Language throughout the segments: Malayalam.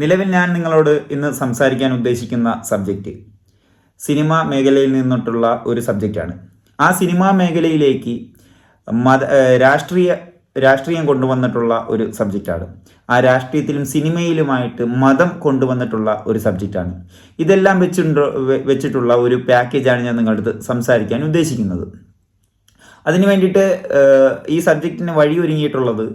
നിലവിൽ ഞാൻ നിങ്ങളോട് ഇന്ന് സംസാരിക്കാൻ ഉദ്ദേശിക്കുന്ന സബ്ജക്റ്റ് സിനിമ മേഖലയിൽ നിന്നിട്ടുള്ള ഒരു സബ്ജക്റ്റാണ് ആ സിനിമാ മേഖലയിലേക്ക് മത രാഷ്ട്രീയ രാഷ്ട്രീയം കൊണ്ടുവന്നിട്ടുള്ള ഒരു സബ്ജക്റ്റാണ് ആ രാഷ്ട്രീയത്തിലും സിനിമയിലുമായിട്ട് മതം കൊണ്ടുവന്നിട്ടുള്ള ഒരു സബ്ജക്റ്റാണ് ഇതെല്ലാം വെച്ചിട്ടുണ്ടോ വെച്ചിട്ടുള്ള ഒരു പാക്കേജാണ് ഞാൻ നിങ്ങളുടെ സംസാരിക്കാൻ ഉദ്ദേശിക്കുന്നത്. അതിന് വേണ്ടിയിട്ട് ഈ സബ്ജക്റ്റിന് വഴിയൊരുങ്ങിയിട്ടുള്ളത്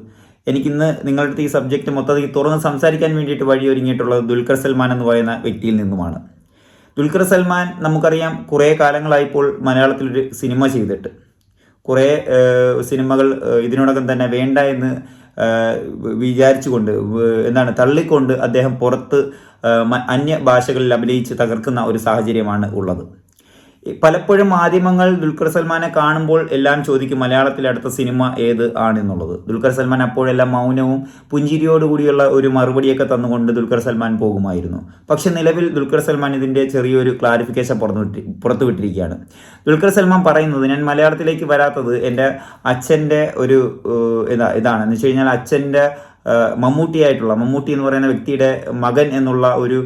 എനിക്കിന്ന് നിങ്ങളുടെ അടുത്ത് ഈ സബ്ജക്റ്റ് മൊത്തത്തിൽ തുറന്ന് സംസാരിക്കാൻ വേണ്ടിയിട്ട് വഴിയൊരുങ്ങിയിട്ടുള്ളത് ദുൽഖർ സൽമാൻ എന്ന് പറയുന്ന വ്യക്തിയിൽ നിന്നുമാണ്. ദുൽഖർ സൽമാൻ നമുക്കറിയാം കുറേ കാലങ്ങളായിപ്പോൾ മലയാളത്തിലൊരു സിനിമ ചെയ്തിട്ട്. കുറേ സിനിമകൾ ഇതിനോടകം തന്നെ വേണ്ട എന്ന് വിചാരിച്ചുകൊണ്ട് എന്താണ് തള്ളിക്കൊണ്ട് അദ്ദേഹം പുറത്ത് അന്യ ഭാഷകളിൽ അഭിനയിച്ച് തകർക്കുന്ന ഒരു സാഹചര്യമാണ് ഉള്ളത്. പലപ്പോഴും മാധ്യമങ്ങൾ ദുൽഖർ സൽമാനെ കാണുമ്പോൾ എല്ലാം ചോദിക്കും മലയാളത്തിലെ അടുത്ത സിനിമ ഏത് ആണെന്നുള്ളത്. ദുൽഖർ സൽമാൻ അപ്പോഴെല്ലാം മൗനവും പുഞ്ചിരിയോടുകൂടിയുള്ള ഒരു മറുപടിയൊക്കെ തന്നുകൊണ്ട് ദുൽഖർ സൽമാൻ പോകുമായിരുന്നു. പക്ഷെ നിലവിൽ ദുൽഖർ സൽമാൻ ഇതിന്റെ ചെറിയൊരു ക്ലാരിഫിക്കേഷൻ പുറത്തുവിട്ടി പുറത്തുവിട്ടിരിക്കുകയാണ് പുറത്തു വിട്ടിരിക്കുകയാണ്. ദുൽഖർ സൽമാൻ പറയുന്നത് ഞാൻ മലയാളത്തിലേക്ക് വരാത്തത് എന്റെ അച്ഛന്റെ ഒരു ഇതാണ്. എന്ന് വെച്ച് കഴിഞ്ഞാൽ അച്ഛന്റെ മമ്മൂട്ടിയായിട്ടുള്ള മമ്മൂട്ടി എന്ന് പറയുന്ന വ്യക്തിയുടെ മകൻ എന്നുള്ള ഒരു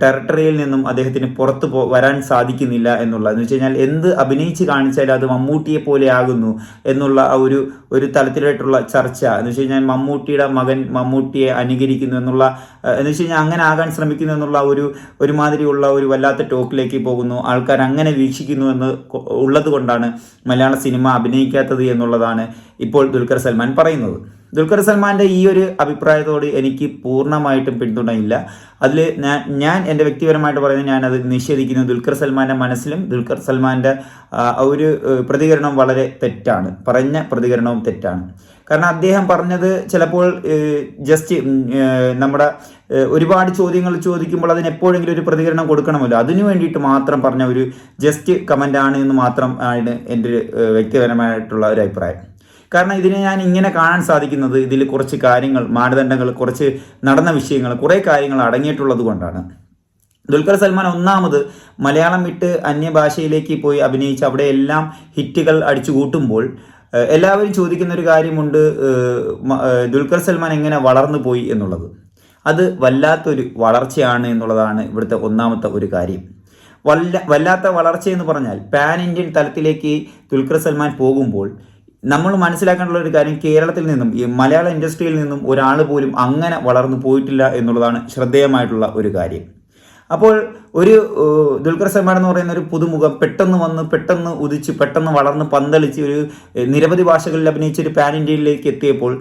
ടെറിട്ടറിയിൽ നിന്നും അദ്ദേഹത്തിന് പുറത്തു പോ വരാൻ സാധിക്കുന്നില്ല എന്നുള്ള. എന്ന് വെച്ച് കഴിഞ്ഞാൽ എന്ത് അഭിനയിച്ച് കാണിച്ചാലും അത് മമ്മൂട്ടിയെ പോലെ ആകുന്നു എന്നുള്ള ഒരു ഒരു തലത്തിലായിട്ടുള്ള ചർച്ച. എന്ന് വെച്ച് കഴിഞ്ഞാൽ മമ്മൂട്ടിയുടെ മകൻ മമ്മൂട്ടിയെ അനുകരിക്കുന്നു എന്നുള്ള എന്ന് വെച്ച് കഴിഞ്ഞാൽ അങ്ങനെ ആകാൻ ശ്രമിക്കുന്നു എന്നുള്ള ഒരു ഒരുമാതിരിയുള്ള ഒരു വല്ലാത്ത ടോക്കിലേക്ക് പോകുന്നു. ആൾക്കാർ അങ്ങനെ വീക്ഷിക്കുന്നു എന്ന് ഉള്ളത് കൊണ്ടാണ് മലയാള സിനിമ അഭിനയിക്കാത്തത് എന്നുള്ളതാണ് ഇപ്പോൾ ദുൽഖർ സൽമാൻ പറയുന്നത്. ദുൽഖർ സൽമാന്റെ ഈ ഒരു അഭിപ്രായത്തോട് എനിക്ക് പൂർണമായിട്ടും പിന്തുണയില്ല. അതിൽ ഞാൻ ഞാൻ എന്റെ വ്യക്തിപരമായിട്ട് പറയുന്നത് ഞാൻ അത് നിഷേധിക്കുന്നു. ദുൽഖർ സൽമാന്റെ മനസ്സിലും ദുൽഖർ സൽമാന്റെ ഒരു പ്രതികരണം വളരെ തെറ്റാണ്. പറഞ്ഞ പ്രതികരണവും തെറ്റാണ്. കാരണം അദ്ദേഹം പറഞ്ഞത് ചിലപ്പോൾ ജസ്റ്റ് നമ്മുടെ ഒരുപാട് ചോദ്യങ്ങൾ ചോദിക്കുമ്പോൾ അതിന് എപ്പോഴെങ്കിലും ഒരു പ്രതികരണം കൊടുക്കണമല്ലോ. അതിനു വേണ്ടിയിട്ട് മാത്രം പറഞ്ഞ ഒരു ജസ്റ്റ് കമന്റ് ആണ് എന്ന് മാത്രം ആണ് എന്റെ ഒരു വ്യക്തിപരമായിട്ടുള്ള ഒരു അഭിപ്രായം. കാരണം ഇതിനെ ഞാൻ ഇങ്ങനെ കാണാൻ സാധിക്കുന്നത് ഇതിൽ കുറച്ച് കാര്യങ്ങൾ മാനദണ്ഡങ്ങൾ കുറച്ച് നടന്ന വിഷയങ്ങൾ കുറേ കാര്യങ്ങൾ അടങ്ങിയിട്ടുള്ളത് കൊണ്ടാണ്. ദുൽഖർ സൽമാൻ ഒന്നാമത് മലയാളം വിട്ട് അന്യഭാഷയിലേക്ക് പോയി അഭിനയിച്ച് അവിടെ എല്ലാം ഹിറ്റുകൾ അടിച്ചു കൂട്ടുമ്പോൾ എല്ലാവരും ചോദിക്കുന്ന ഒരു കാര്യമുണ്ട് ദുൽഖർ സൽമാൻ എങ്ങനെ വളർന്നു പോയി എന്നുള്ളത്. അത് വല്ലാത്തൊരു വളർച്ചയാണ് എന്നുള്ളതാണ് ഇവിടുത്തെ ഒന്നാമത്തെ ഒരു കാര്യം. വല്ല വല്ലാത്ത വളർച്ച എന്ന് പറഞ്ഞാൽ പാൻ ഇന്ത്യൻ തലത്തിലേക്ക് ദുൽഖർ സൽമാൻ പോകുമ്പോൾ നമ്മൾ മനസ്സിലാക്കേണ്ട ഒരു കാര്യം കേരളത്തിൽ നിന്നും ഈ മലയാള ഇൻഡസ്ട്രിയിൽ നിന്നും ഒരാൾ പോലും അങ്ങനെ വളർന്നു പോയിട്ടില്ല എന്നുള്ളതാണ് ശ്രദ്ധേയമായിട്ടുള്ള ഒരു കാര്യം. അപ്പോൾ ഒരു ദുൽഖർ സൽമാൻ എന്ന് പറയുന്ന ഒരു പുതുമുഖം പെട്ടെന്ന് വന്ന് പെട്ടെന്ന് ഉദിച്ച് പെട്ടെന്ന് വളർന്ന് പന്തളിച്ച് ഒരു നിരവധി ഭാഷകളിൽ അഭിനയിച്ച് ഒരു പാൻ ഇന്ത്യയിലേക്ക് എത്തിയപ്പോൾ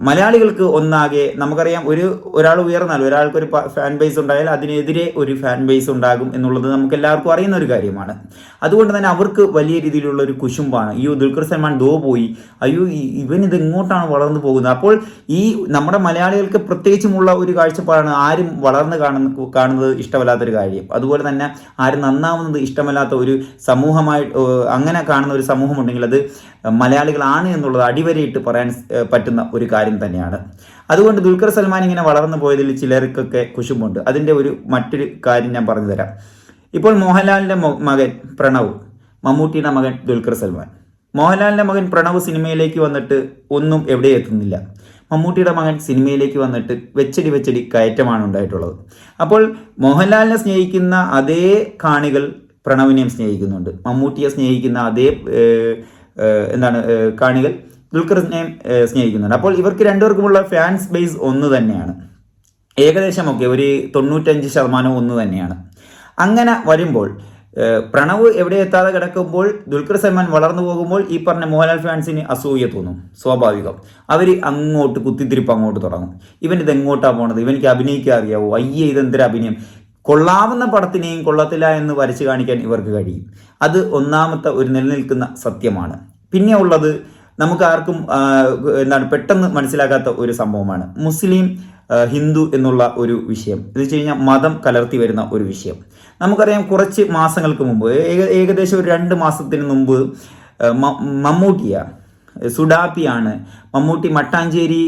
മലയാളികൾക്ക് ഒന്നാകെ നമുക്കറിയാം ഒരു ഒരാൾ ഉയർന്നാൽ ഒരാൾക്ക് ഒരു ഫാൻ ബേസ് ഉണ്ടായാൽ അതിനെതിരെ ഒരു ഫാൻ ബേസ് ഉണ്ടാകും എന്നുള്ളത് നമുക്ക് എല്ലാവർക്കും അറിയുന്ന ഒരു കാര്യമാണ്. അതുകൊണ്ട് തന്നെ അവർക്ക് വലിയ രീതിയിലുള്ള ഒരു കുശുമ്പാണ്. അയ്യോ ദുൽഖർ സൽമാൻ ദോ പോയി. അയ്യോ ഇവൻ ഇത് എങ്ങോട്ടാണ് വളർന്നു പോകുന്നത്? അപ്പോൾ ഈ നമ്മുടെ മലയാളികൾക്ക് പ്രത്യേകിച്ചുമുള്ള ഒരു കാഴ്ചപ്പാടാണ് ആരും വളർന്ന് കാണുന്ന കാണുന്നത് ഇഷ്ടമല്ലാത്തൊരു കാര്യം. അതുപോലെ തന്നെ ആരും നന്നാവുന്നത് ഇഷ്ടമല്ലാത്ത ഒരു സമൂഹമായി അങ്ങനെ കാണുന്ന ഒരു സമൂഹമുണ്ടെങ്കിൽ അത് മലയാളികളാണ് എന്നുള്ളത് അടിവരയിട്ട് പറയാൻ പറ്റുന്ന ഒരു കാര്യം തന്നെയാണ്. അതുകൊണ്ട് ദുൽഖർ സൽമാൻ ഇങ്ങനെ വളർന്നു പോയതിൽ ചിലർക്കൊക്കെ കുശുമുണ്ട് അതിന്റെ ഒരു മറ്റൊരു കാര്യം ഞാൻ പറഞ്ഞു തരാം. ഇപ്പോൾ മോഹൻലാലിന്റെ മകൻ പ്രണവ് മമ്മൂട്ടിയുടെ മകൻ ദുൽഖർ സൽമാൻ. മോഹൻലാലിന്റെ മകൻ പ്രണവ് സിനിമയിലേക്ക് വന്നിട്ട് ഒന്നും എവിടെ എത്തുന്നില്ല. മമ്മൂട്ടിയുടെ മകൻ സിനിമയിലേക്ക് വന്നിട്ട് വെച്ചടി വെച്ചടി കയറ്റമാണ് ഉണ്ടായിട്ടുള്ളത്. അപ്പോൾ മോഹൻലാലിനെ സ്നേഹിക്കുന്ന അതേ കാണികൾ പ്രണവിനെയും സ്നേഹിക്കുന്നുണ്ട്. മമ്മൂട്ടിയെ സ്നേഹിക്കുന്ന അതേ എന്താണ് കാണികൾ ദുൽഖറിനെയും സ്നേഹിക്കുന്നുണ്ട്. അപ്പോൾ ഇവർക്ക് രണ്ടുപേർക്കുമുള്ള ഫാൻസ് ബേസ് ഒന്ന് തന്നെയാണ്. ഏകദേശമൊക്കെ ഒരു തൊണ്ണൂറ്റഞ്ച് ശതമാനം ഒന്ന് തന്നെയാണ്. അങ്ങനെ വരുമ്പോൾ പ്രണവ് എവിടെ എത്താതെ കിടക്കുമ്പോൾ ദുൽഖർ സൽമാൻ വളർന്നു പോകുമ്പോൾ ഈ പറഞ്ഞ മോഹൻലാൽ ഫാൻസിന് അസൂയ തോന്നും സ്വാഭാവികം. അവർ അങ്ങോട്ട് കുത്തിത്തിരിപ്പ് അങ്ങോട്ട് തുടങ്ങും. ഇവൻ ഇത് എങ്ങോട്ടാണ് പോണത്? ഇവനിക്ക് അഭിനയിക്കാൻ അറിയാവോ? അയ്യേ ഇതെന്തൊരു അഭിനയം. കൊള്ളാവുന്ന പടത്തിനെയും കൊള്ളത്തില്ല എന്ന് വരച്ചു കാണിക്കാൻ ഇവർക്ക് കഴിയും. അത് ഒന്നാമത്തെ ഒരു നിലനിൽക്കുന്ന സത്യമാണ്. പിന്നെ ഉള്ളത് നമുക്ക് ആർക്കും എന്താണ് പെട്ടെന്ന് മനസ്സിലാക്കാത്ത ഒരു സംഭവമാണ്. മുസ്ലിം ഹിന്ദു എന്നുള്ള ഒരു വിഷയം. എന്ന് വെച്ച് കഴിഞ്ഞാൽ മതം കലർത്തി വരുന്ന ഒരു വിഷയം. നമുക്കറിയാം കുറച്ച് മാസങ്ങൾക്ക് മുമ്പ് ഏകദേശം ഒരു രണ്ട് മാസത്തിന് മുമ്പ് മമ്മൂട്ടിയ സുഡാപ്പിയാണ് മമ്മൂട്ടി മട്ടാഞ്ചേരി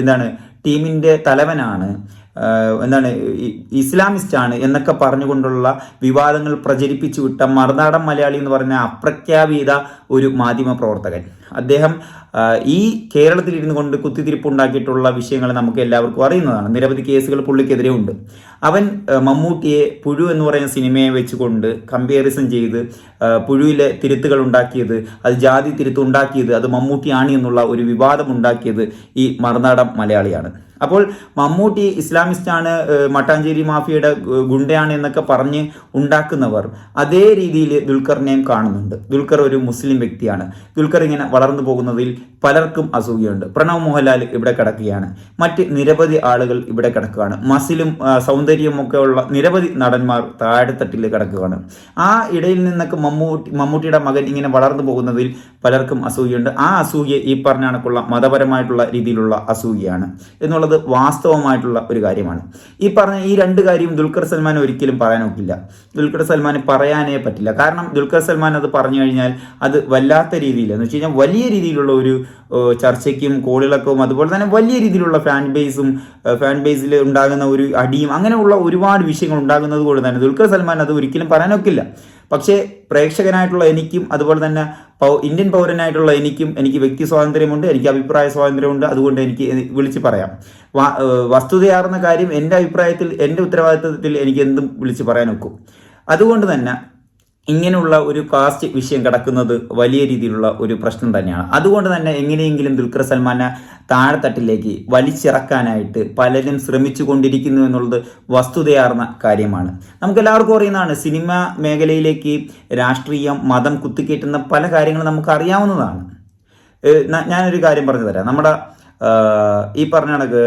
എന്താണ് ടീമിന്റെ തലവനാണ്. എന്താണ് ഇസ്ലാമിസ്റ്റ് ആണ് എന്നൊക്കെ പറഞ്ഞുകൊണ്ടുള്ള വിവാദങ്ങൾ പ്രചരിപ്പിച്ചു വിട്ട മറുനാടൻ മലയാളി എന്ന് പറഞ്ഞ അപ്രഖ്യാപിത ഒരു മാധ്യമ പ്രവർത്തകൻ. അദ്ദേഹം ഈ കേരളത്തിൽ ഇരുന്നു കൊണ്ട് കുത്തിത്തിരിപ്പുണ്ടാക്കിയിട്ടുള്ള വിഷയങ്ങൾ നമുക്ക് എല്ലാവർക്കും അറിയുന്നതാണ്. നിരവധി കേസുകൾ പുള്ളിക്കെതിരെ ഉണ്ട്. അവൻ മമ്മൂട്ടിയെ പുഴു എന്ന് പറയുന്ന സിനിമയെ വെച്ചുകൊണ്ട് കമ്പാരിസൺ ചെയ്ത് പുഴുവിലെ തിരുത്തുകൾ ഉണ്ടാക്കിയത് അത് ജാതി തിരുത്ത് ഉണ്ടാക്കിയത് അത് മമ്മൂട്ടിയാണ് എന്നുള്ള ഒരു വിവാദം ഉണ്ടാക്കിയത് ഈ മറുനാടൻ മലയാളിയാണ്. അപ്പോൾ മമ്മൂട്ടി ഇസ്ലാമിസ്റ്റ് ആണ് മട്ടാഞ്ചേരി മാഫിയയുടെ ഗുണ്ടയാണ് എന്നൊക്കെ പറഞ്ഞ് ഉണ്ടാക്കുന്നവർ അതേ രീതിയിൽ ദുൽഖറിനെയും കാണുന്നുണ്ട്. ദുൽഖർ ഒരു മുസ്ലിം വ്യക്തിയാണ്. ദുൽഖർ ഇങ്ങനെ വളർന്നു പോകുന്നതിൽ പലർക്കും അസൂയയുണ്ട്. പ്രണവ് മോഹൻലാൽ ഇവിടെ കിടക്കുകയാണ്. മറ്റ് നിരവധി ആളുകൾ ഇവിടെ കിടക്കുകയാണ്. മസിലും ആ, സൗന്ദര്യവും ഒക്കെ ഉള്ള നിരവധി നടന്മാർ താഴെത്തട്ടിൽ കിടക്കുകയാണ്. ആ ഇടയിൽ നിന്നൊക്കെ മമ്മൂട്ടി മമ്മൂട്ടിയുടെ മകൻ ഇങ്ങനെ വളർന്നു പോകുന്നതിൽ പലർക്കും അസൂയയുണ്ട് ആ അസൂയ ഈ പറഞ്ഞ കണക്കുള്ള മതപരമായിട്ടുള്ള രീതിയിലുള്ള അസൂയയാണ് എന്നുള്ളത് വാസ്തവമായിട്ടുള്ള ഒരു കാര്യമാണ്. ഈ പറഞ്ഞ ഈ രണ്ട് കാര്യവും ദുൽഖർ സൽമാൻ ഒരിക്കലും പറയാൻ ഒക്കില്ല. ദുൽഖർ സൽമാൻ പറയാനേ പറ്റില്ല. കാരണം ദുൽഖർ സൽമാൻ അത് പറഞ്ഞു കഴിഞ്ഞാൽ അത് വല്ലാത്ത രീതിയിൽ എന്ന് വെച്ച് കഴിഞ്ഞാൽ വലിയ രീതിയിലുള്ള ഒരു ചർച്ചയ്ക്കും കോളിളക്കവും അതുപോലെ തന്നെ വലിയ രീതിയിലുള്ള ഫാൻ ബേസും ഫാൻ ബേസിൽ ഉണ്ടാകുന്ന ഒരു അടിയും അങ്ങനെയുള്ള ഒരുപാട് വിഷയങ്ങൾ ഉണ്ടാകുന്നത് കൊണ്ട് തന്നെ ദുൽഖർ സൽമാൻ അത് ഒരിക്കലും പറയാനൊക്കില്ല. പക്ഷേ പ്രേക്ഷകനായിട്ടുള്ള എനിക്കും അതുപോലെ തന്നെ ഇന്ത്യൻ പൗരനായിട്ടുള്ള എനിക്കും എനിക്ക് വ്യക്തി സ്വാതന്ത്ര്യമുണ്ട് എനിക്ക് അഭിപ്രായ സ്വാതന്ത്ര്യമുണ്ട്. അതുകൊണ്ട് എനിക്ക് വിളിച്ച് പറയാം. വസ്തുതയാർന്ന കാര്യം എന്റെ അഭിപ്രായത്തിൽ എന്റെ ഉത്തരവാദിത്വത്തിൽ എനിക്ക് എന്തും വിളിച്ച് പറയാനൊക്കും. അതുകൊണ്ട് തന്നെ ഇങ്ങനെയുള്ള ഒരു കാസ്റ്റ് വിഷയം കിടക്കുന്നത് വലിയ രീതിയിലുള്ള ഒരു പ്രശ്നം തന്നെയാണ്. അതുകൊണ്ട് തന്നെ എങ്ങനെയെങ്കിലും ദുൽഖർ സൽമാനെ താഴെത്തട്ടിലേക്ക് വലിച്ചിറക്കാനായിട്ട് പലരും ശ്രമിച്ചു കൊണ്ടിരിക്കുന്നു എന്നുള്ളത് വസ്തുതയാർന്ന കാര്യമാണ്. നമുക്ക് എല്ലാവർക്കും അറിയുന്നതാണ് സിനിമ മേഖലയിലേക്ക് രാഷ്ട്രീയം മതം കുത്തിക്കേറ്റുന്ന പല കാര്യങ്ങളും നമുക്ക് അറിയാവുന്നതാണ് ഞാനൊരു കാര്യം പറഞ്ഞു തരാം നമ്മുടെ ഈ പറഞ്ഞ കണക്ക്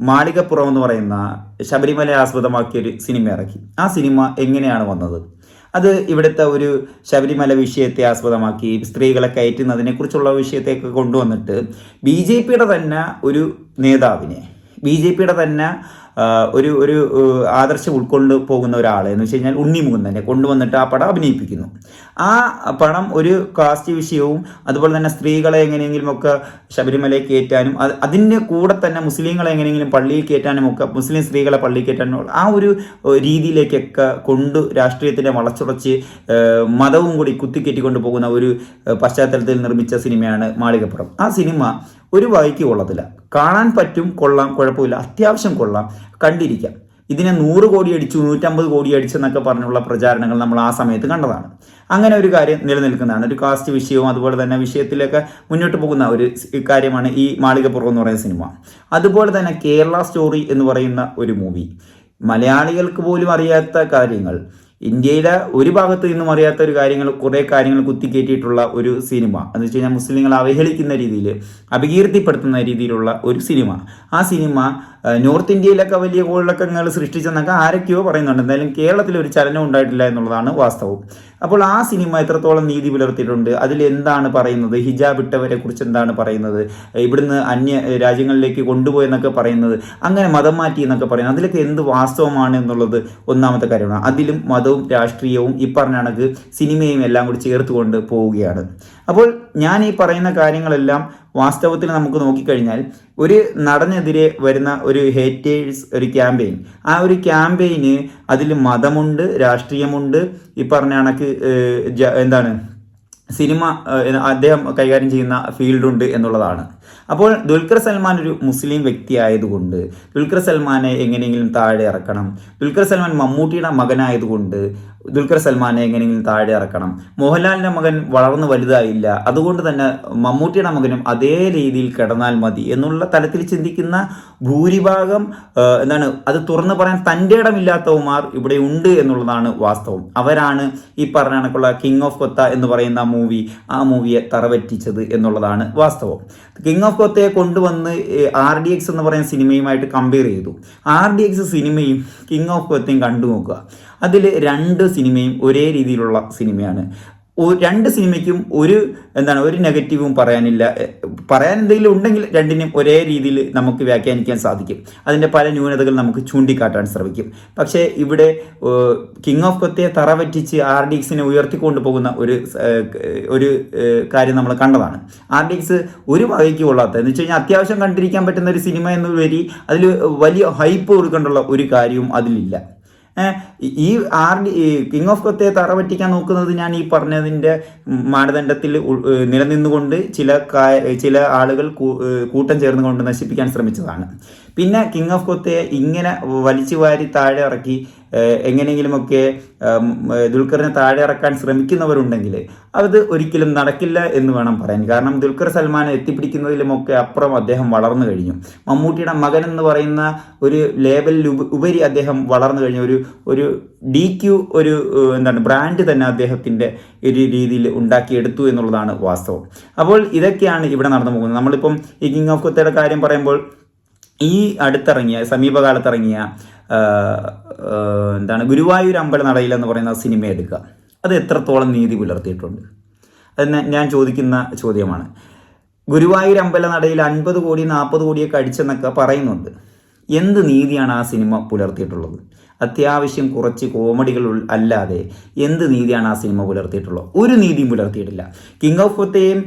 മാളികപ്പുറം എന്ന് പറയുന്ന ശബരിമല ആസ്പദമാക്കിയ ഒരു സിനിമ ഇറക്കി. ആ സിനിമ എങ്ങനെയാണ് വന്നത്? അത് ഇവിടുത്തെ ഒരു ശബരിമല വിഷയത്തെ ആസ്പദമാക്കി സ്ത്രീകളെ കയറ്റുന്നതിനെ കുറിച്ചുള്ള വിഷയത്തേക്ക് കൊണ്ടുവന്നിട്ട് ബി ജെ പിയുടെ തന്നെ ഒരു നേതാവിനെ ബി ജെ പിയുടെ തന്നെ ഒരു ഒരു ആദർശം ഉൾക്കൊണ്ട് പോകുന്ന ഒരാൾ എന്ന് വെച്ച് കഴിഞ്ഞാൽ ഉണ്ണി മുകുന്ദനെ കൊണ്ടുവന്നിട്ട് ആ പടം അഭിനയിപ്പിക്കുന്നു. ആ പടം ഒരു കാസ്റ്റ് വിഷയവും അതുപോലെ തന്നെ സ്ത്രീകളെ എങ്ങനെയെങ്കിലും ഒക്കെ ശബരിമലയിൽ കയറ്റാനും അതിന്റെ കൂടെ തന്നെ മുസ്ലിങ്ങളെ എങ്ങനെയെങ്കിലും പള്ളിയിൽ കയറ്റാനും ഒക്കെ മുസ്ലിം സ്ത്രീകളെ പള്ളിയിൽ കയറ്റാനും ആ ഒരു രീതിയിലേക്കൊക്കെ കൊണ്ട് രാഷ്ട്രീയത്തിനെ വളച്ചുടച്ച് മതവും കൂടി കുത്തിക്കയറ്റിക്കൊണ്ട് പോകുന്ന ഒരു പശ്ചാത്തലത്തിൽ നിർമ്മിച്ച സിനിമയാണ് മാളികപ്പുറം. ആ സിനിമ ഒരു വായിക്ക് കൊള്ളത്തില്ല കാണാൻ പറ്റും കൊള്ളാം കുഴപ്പമില്ല. അത്യാവശ്യം കൊള്ളാം. കണ്ടിരിക്കാം. ഇതിനെ നൂറ് കോടി അടിച്ചു നൂറ്റമ്പത് കോടി അടിച്ചെന്നൊക്കെ പറഞ്ഞുള്ള പ്രചാരണങ്ങൾ നമ്മൾ ആ സമയത്ത് കണ്ടതാണ്. അങ്ങനെ ഒരു കാര്യം നിലനിൽക്കുന്നതാണ്. ഒരു കാസ്റ്റ് വിഷയവും അതുപോലെ തന്നെ വിഷയത്തിലൊക്കെ മുന്നോട്ട് പോകുന്ന ഒരു കാര്യമാണ് ഈ മാളികപ്പുറം എന്ന് പറയുന്ന സിനിമ. അതുപോലെ തന്നെ കേരള സ്റ്റോറി എന്ന് പറയുന്ന ഒരു മൂവി മലയാളികൾക്ക് പോലും അറിയാത്ത കാര്യങ്ങൾ ഇന്ത്യയിലെ ഒരു ഭാഗത്ത് നിന്നും അറിയാത്ത ഒരു കാര്യങ്ങൾ കുറേ കാര്യങ്ങൾ കുത്തിക്കേറ്റിയിട്ടുള്ള ഒരു സിനിമ. എന്ന് വെച്ച് കഴിഞ്ഞാൽ മുസ്ലിങ്ങളെ അവഹേളിക്കുന്ന രീതിയിൽ അപകീർത്തിപ്പെടുത്തുന്ന രീതിയിലുള്ള ഒരു സിനിമ. ആ സിനിമ നോർത്ത് ഇന്ത്യയിലൊക്കെ വലിയ കോളിളക്കങ്ങൾ സൃഷ്ടിച്ചെന്നൊക്കെ ആരൊക്കെയോ പറയുന്നുണ്ട്. എന്തായാലും കേരളത്തിൽ ഒരു ചലനം ഉണ്ടായിട്ടില്ല എന്നുള്ളതാണ് വാസ്തവം. അപ്പോൾ ആ സിനിമ എത്രത്തോളം നീതി പുലർത്തിയിട്ടുണ്ട്? അതിൽ എന്താണ് പറയുന്നത്? ഹിജാബ് ഇട്ടവരെ കുറിച്ച് എന്താണ് പറയുന്നത്? ഇവിടുന്ന് അന്യ രാജ്യങ്ങളിലേക്ക് കൊണ്ടുപോയെന്നൊക്കെ പറയുന്നത്. അങ്ങനെ മതം മാറ്റി എന്നൊക്കെ പറയുന്നത്. അതിലൊക്കെ എന്ത് വാസ്തവമാണ് എന്നുള്ളത് ഒന്നാമത്തെ കാര്യമാണ്. അതിലും മതവും രാഷ്ട്രീയവും ഈ പറഞ്ഞ കണക്ക് സിനിമയും എല്ലാം കൂടി ചേർത്തുകൊണ്ട് പോവുകയാണ്. അപ്പോൾ ഞാൻ ഈ പറയുന്ന കാര്യങ്ങളെല്ലാം വാസ്തവത്തിൽ നമുക്ക് നോക്കിക്കഴിഞ്ഞാൽ ഒരു നടനെതിരെ വരുന്ന ഒരു ഹേറ്റേഴ്സ് ഒരു ക്യാമ്പയിൻ ആ ഒരു ക്യാമ്പയിന് അതിൽ മതമുണ്ട് രാഷ്ട്രീയമുണ്ട്. ഈ പറഞ്ഞ കണക്ക് എന്താണ് സിനിമ അദ്ദേഹം കൈകാര്യം ചെയ്യുന്ന ഫീൽഡുണ്ട് എന്നുള്ളതാണ്. അപ്പോൾ ദുൽഖർ സൽമാൻ ഒരു മുസ്ലിം വ്യക്തി ആയതുകൊണ്ട് ദുൽഖർ സൽമാനെ എങ്ങനെയെങ്കിലും താഴെ ഇറക്കണം. ദുൽഖർ സൽമാൻ മമ്മൂട്ടിയുടെ മകനായതുകൊണ്ട് ദുൽഖർ സൽമാനെ എങ്ങനെയെങ്കിലും താഴെ ഇറക്കണം. മോഹൻലാലിന്റെ മകൻ വളർന്നു വലുതായില്ല. അതുകൊണ്ട് തന്നെ മമ്മൂട്ടിയുടെ മകനും അതേ രീതിയിൽ കിടന്നാൽ മതി എന്നുള്ള തലത്തിൽ ചിന്തിക്കുന്ന ഭൂരിഭാഗം എന്താണ് അത് തുറന്നു പറയാൻ തന്റെ ഇടമില്ലാത്തവന്മാർ ഇവിടെ ഉണ്ട് എന്നുള്ളതാണ് വാസ്തവം. അവരാണ് ഈ പറഞ്ഞ കണക്കുള്ള കിങ് ഓഫ് കൊത്ത എന്ന് പറയുന്ന മൂവി ആ മൂവിയെ തറവറ്റിച്ചത് എന്നുള്ളതാണ് വാസ്തവം. കിങ് ഓഫ് കൊത്തയെ കൊണ്ടുവന്ന് ആർ ഡി എക്സ് എന്ന് പറയുന്ന സിനിമയുമായിട്ട് കമ്പയർ ചെയ്തു. ആർ ഡി എക്സ് സിനിമയും കിങ് ഓഫ് കൊത്തയും കണ്ടു നോക്കുക അതിൽ രണ്ട് സിനിമയും ഒരേ രീതിയിലുള്ള സിനിമയാണ്. രണ്ട് സിനിമയ്ക്കും ഒരു എന്താണ് ഒരു നെഗറ്റീവും പറയാനില്ല. പറയാൻ എന്തെങ്കിലും ഉണ്ടെങ്കിൽ രണ്ടിനും ഒരേ രീതിയിൽ നമുക്ക് വ്യാഖ്യാനിക്കാൻ സാധിക്കും. അതിന്റെ പല ന്യൂനതകൾ നമുക്ക് ചൂണ്ടിക്കാട്ടാൻ ശ്രമിക്കും. പക്ഷേ ഇവിടെ കിങ് ഓഫ് കൊത്തയെ തറ പറ്റിച്ച് ആർ ഡി എക്സിനെ ഉയർത്തിക്കൊണ്ടു പോകുന്ന ഒരു ഒരു കാര്യം നമ്മൾ കണ്ടതാണ്. ആർ ഡി എക്സ് ഒരു വകയ്ക്ക് കൊള്ളാത്ത എന്ന് വെച്ച് കഴിഞ്ഞാൽ അത്യാവശ്യം കണ്ടിരിക്കാൻ പറ്റുന്ന ഒരു സിനിമ എന്നുപരി അതിൽ വലിയ ഹൈപ്പ് കൊടുക്കേണ്ടുള്ള ഒരു കാര്യവും അതിലില്ല. ഈ ആർ ഡി കിങ് ഓഫ് കൊത്തയെ തറപറ്റിക്കാൻ നോക്കുന്നത് ഞാൻ ഈ പറഞ്ഞതിന്റെ മാനദണ്ഡത്തിൽ നിലനിന്നുകൊണ്ട് ചില ചില ആളുകൾ കൂട്ടം ചേർന്ന് കൊണ്ട് നശിപ്പിക്കാൻ ശ്രമിച്ചതാണ്. പിന്നെ കിങ് ഓഫ് കൊത്തയെ ഇങ്ങനെ വലിച്ചു വാരി താഴെ ഇറക്കി എങ്ങനെയെങ്കിലുമൊക്കെ ദുൽഖറിനെ താഴെ ഇറക്കാൻ ശ്രമിക്കുന്നവരുണ്ടെങ്കിൽ അത് ഒരിക്കലും നടക്കില്ല എന്ന് വേണം പറയാൻ. കാരണം ദുൽഖർ സൽമാനെ എത്തിപ്പിടിക്കുന്നതിലുമൊക്കെ അപ്പുറം അദ്ദേഹം വളർന്നു കഴിഞ്ഞു. മമ്മൂട്ടിയുടെ മകൻ എന്ന് പറയുന്ന ഒരു ലേബലിൽ ഉപരി അദ്ദേഹം വളർന്നു കഴിഞ്ഞു. ഒരു ഒരു ഡി ക്യു ഒരു എന്താണ് ബ്രാൻഡ് തന്നെ അദ്ദേഹത്തിന്റെ ഒരു രീതിയിൽ ഉണ്ടാക്കിയെടുത്തു എന്നുള്ളതാണ് വാസ്തവം. അപ്പോൾ ഇതൊക്കെയാണ് ഇവിടെ നടന്നു പോകുന്നത്. നമ്മളിപ്പം ഈ കിങ് ഓഫ് കൊത്തയുടെ കാര്യം പറയുമ്പോൾ ഈ അടുത്തിറങ്ങിയ സമീപകാലത്തിറങ്ങിയ എന്താണ് ഗുരുവായൂർ അമ്പലനടയിൽ എന്ന് പറയുന്ന സിനിമ എടുക്കുക. അത് എത്രത്തോളം നീതി പുലർത്തിയിട്ടുണ്ട്. അത് ഞാൻ- ഞാൻ ചോദിക്കുന്ന ചോദ്യമാണ്. ഗുരുവായൂർ അമ്പലനടയിൽ അൻപത് കോടി നാൽപ്പത് കോടിയൊക്കെ അടിച്ചെന്നൊക്കെ പറയുന്നുണ്ട്. എന്ത് നീതിയാണ് ആ സിനിമ പുലർത്തിയിട്ടുള്ളത്? അത്യാവശ്യം കുറച്ച് കോമഡികൾ അല്ലാതെ എന്ത് നീതിയാണ് ആ സിനിമ പുലർത്തിയിട്ടുള്ളത്? ഒരു നീതിയും പുലർത്തിയിട്ടില്ല. കിങ് ഓഫ് കൊത്തയും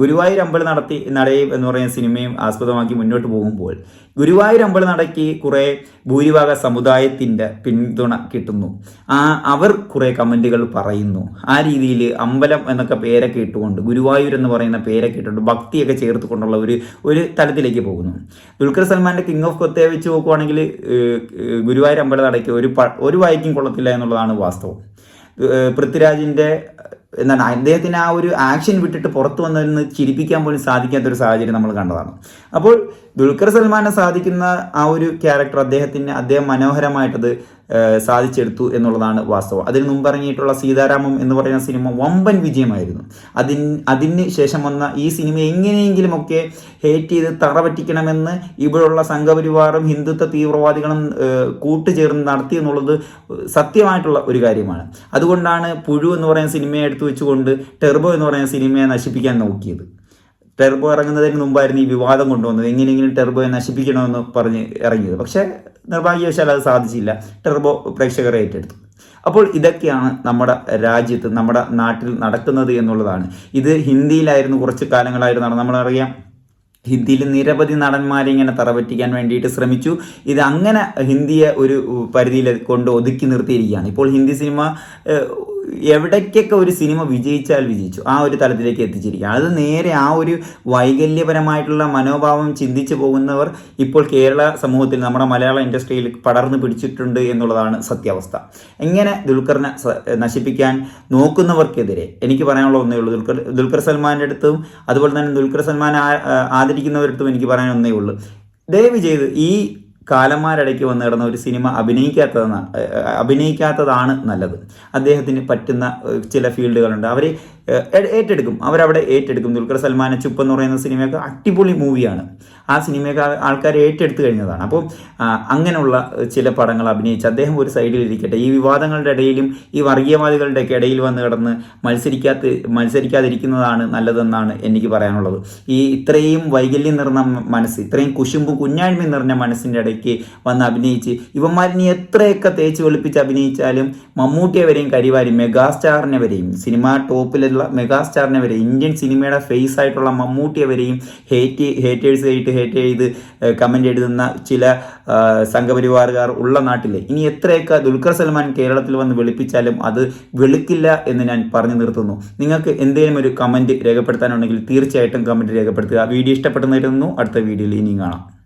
ഗുരുവായൂർ അമ്പല നടത്തി നടയും എന്ന് പറയുന്ന സിനിമയും ആസ്പദമാക്കി മുന്നോട്ട് പോകുമ്പോൾ ഗുരുവായൂർ അമ്പല നടക്കി കുറേ ഭൂരിഭാഗ സമുദായത്തിന്റെ പിന്തുണ കിട്ടുന്നു. ആ അവർ കുറേ കമന്റുകൾ പറയുന്നു. ആ രീതിയിൽ അമ്പലം എന്നൊക്കെ പേരൊക്കെ ഇട്ടുകൊണ്ട് ഗുരുവായൂർ എന്ന് പറയുന്ന പേരൊക്കെ ഇട്ടുകൊണ്ട് ഭക്തിയൊക്കെ ചേർത്തുകൊണ്ടുള്ള ഒരു ഒരു തലത്തിലേക്ക് പോകുന്നു. ദുൽഖർ സൽമാന്റെ കിങ് ഓഫ് കൊത്തയെ വെച്ച് നോക്കുവാണെങ്കിൽ ഗുരുവായൂർ അമ്പലം നടയ്ക്ക് ഒരു ഒരു വായിക്കും കൊള്ളത്തില്ല എന്നുള്ളതാണ് വാസ്തവം. പൃഥ്വിരാജിന്റെ എന്താണ് അദ്ദേഹത്തിന് ആ ഒരു ആക്ഷൻ വിട്ടിട്ട് പുറത്തു വന്നതിന് ചിരിപ്പിക്കാൻ പോലും സാധിക്കാത്ത ഒരു സാഹചര്യം നമ്മൾ കണ്ടതാണ്. അപ്പോൾ ദുൽഖർ സൽമാനെ സാധിക്കുന്ന ആ ഒരു ക്യാരക്ടർ അദ്ദേഹത്തിന് അദ്ദേഹം മനോഹരമായിട്ടത് സാധിച്ചെടുത്തു എന്നുള്ളതാണ് വാസ്തവം. അതിന് മുമ്പ് ഇറങ്ങിയിട്ടുള്ള സീതാരാമം എന്ന് പറയുന്ന സിനിമ വമ്പൻ വിജയമായിരുന്നു. അതിന് അതിന് ശേഷം വന്ന ഈ സിനിമ എങ്ങനെയെങ്കിലുമൊക്കെ ഹേറ്റ് ചെയ്ത് തറപറ്റിക്കണമെന്ന് ഇവിടെയുള്ള സംഘപരിവാറും ഹിന്ദുത്വ തീവ്രവാദികളും കൂട്ടുചേർന്ന് നടത്തി എന്നുള്ളത് സത്യമായിട്ടുള്ള ഒരു കാര്യമാണ്. അതുകൊണ്ടാണ് പുഴു എന്ന് പറയുന്ന സിനിമയെ എടുത്തു വെച്ചുകൊണ്ട് ടെർബോ എന്ന് പറയുന്ന സിനിമയെ നശിപ്പിക്കാൻ നോക്കിയത്. ടെർബോ ഇറങ്ങുന്നതിന് മുമ്പായിരുന്നു ഈ വിവാദം കൊണ്ടുവന്നത്. എങ്ങനെയെങ്കിലും ടെർബോയെ നശിപ്പിക്കണമെന്ന് പറഞ്ഞ് ഇറങ്ങിയത്. പക്ഷേ നിർഭാഗ്യവശാൽ അത് സാധിച്ചില്ല. ടെർബോ പ്രേക്ഷകരെ ഏറ്റെടുത്തു. അപ്പോൾ ഇതൊക്കെയാണ് നമ്മുടെ രാജ്യത്ത് നമ്മുടെ നാട്ടിൽ നടക്കുന്നത് എന്നുള്ളതാണ്. ഇത് ഹിന്ദിയിലായിരുന്നു കുറച്ച് കാലങ്ങളായിട്ട് നടന്നത് നമ്മളറിയാം ഹിന്ദിയിൽ നിരവധി നടന്മാരെ ഇങ്ങനെ തറപറ്റിക്കാൻ വേണ്ടിയിട്ട് ശ്രമിച്ചു. ഇത് അങ്ങനെ ഹിന്ദിയെ ഒരു പരിധിയിൽ കൊണ്ട് ഒതുക്കി നിർത്തിയിരിക്കുകയാണ്. ഇപ്പോൾ ഹിന്ദി സിനിമ എവിടേക്കൊക്കെ ഒരു സിനിമ വിജയിച്ചാൽ വിജയിച്ചു ആ ഒരു തലത്തിലേക്ക് എത്തിച്ചിരിക്കുക. അത് നേരെ ആ ഒരു വൈകല്യപരമായിട്ടുള്ള മനോഭാവം ചിന്തിച്ചു പോകുന്നവർ ഇപ്പോൾ കേരള സമൂഹത്തിൽ നമ്മുടെ മലയാള ഇൻഡസ്ട്രിയിൽ പടർന്നു പിടിച്ചിട്ടുണ്ട് എന്നുള്ളതാണ് സത്യാവസ്ഥ. എങ്ങനെ ദുൽഖറിനെ നശിപ്പിക്കാൻ നോക്കുന്നവർക്കെതിരെ? എനിക്ക് പറയാനുള്ള ഒന്നേ ഉള്ളൂ. ദുൽഖർ ദുൽഖർ സൽമാന്റെ അടുത്തും അതുപോലെ തന്നെ ദുൽഖർ സൽമാൻ ആദരിക്കുന്നവരടുത്തും എനിക്ക് പറയാൻ ഒന്നേ ഉള്ളൂ. ദയവ് ചെയ്ത് ഈ കാലന്മാരിടയ്ക്ക് വന്നു കിടന്ന ഒരു സിനിമ അഭിനയിക്കാത്തതെന്ന് അഭിനയിക്കാത്തതാണ് നല്ലത്. അദ്ദേഹത്തിന് പറ്റുന്ന ചില ഫീൽഡുകളുണ്ട്. അവർ ഏറ്റെടുക്കും. അവരവിടെ ഏറ്റെടുക്കും. ദുൽഖർ സൽമാൻ ചുപ്പ് എന്ന് പറയുന്ന സിനിമയൊക്കെ അടിപൊളി മൂവിയാണ്. ആ സിനിമയൊക്കെ ആൾക്കാർ ഏറ്റെടുത്ത് കഴിഞ്ഞതാണ്. അപ്പോൾ അങ്ങനെയുള്ള ചില പടങ്ങൾ അഭിനയിച്ച് അദ്ദേഹം ഒരു സൈഡിൽ ഇരിക്കട്ടെ. ഈ വിവാദങ്ങളുടെ ഇടയിലും ഈ വർഗീയവാദികളുടെ ഒക്കെ ഇടയിൽ വന്ന് കിടന്ന് മത്സരിക്കാത്ത മത്സരിക്കാതിരിക്കുന്നതാണ് നല്ലതെന്നാണ് എനിക്ക് പറയാനുള്ളത്. ഈ ഇത്രയും വൈകല്യം നിറഞ്ഞ മനസ്സ് ഇത്രയും കുശുമ്പും കുഞ്ഞാഴ്മയും നിറഞ്ഞ മനസ്സിന്റെ ഇടയ്ക്ക് വന്ന് അഭിനയിച്ച് ഇവന്മാരിനി എത്രയൊക്കെ തേച്ച് വെളുപ്പിച്ച് അഭിനയിച്ചാലും മമ്മൂട്ടിയെ വരെയും കരിവാരി മെഗാസ്റ്റാറിനെ വരെയും സിനിമ ടോപ്പിലുള്ള മെഗാസ്റ്റാറിനെ വരെ ഇന്ത്യൻ സിനിമയുടെ ഫേസ് ആയിട്ടുള്ള മമ്മൂട്ടിയെ വരെയും ഹേറ്റ് ഹേറ്റേഴ്സ് ആയിട്ട് ഹേറ്റ് ചെയ്ത് കമന്റ് എഴുതുന്ന ചില സംഘപരിവാറുകാർ ഉള്ള നാട്ടിലെ ഇനി എത്രയൊക്കെ ദുൽഖർ സൽമാൻ കേരളത്തിൽ വന്ന് വെളുപ്പിച്ചാലും അത് വെളുക്കില്ല എന്ന് ഞാൻ പറഞ്ഞു നിർത്തുന്നു. നിങ്ങൾക്ക് എന്തെങ്കിലും ഒരു കമന്റ് രേഖപ്പെടുത്താനുണ്ടെങ്കിൽ തീർച്ചയായിട്ടും കമന്റ് രേഖപ്പെടുത്തുക. വീഡിയോ ഇഷ്ടപ്പെട്ടെന്ന് കരുതുന്നു. അടുത്ത വീഡിയോയിൽ ഇനിയും കാണാം.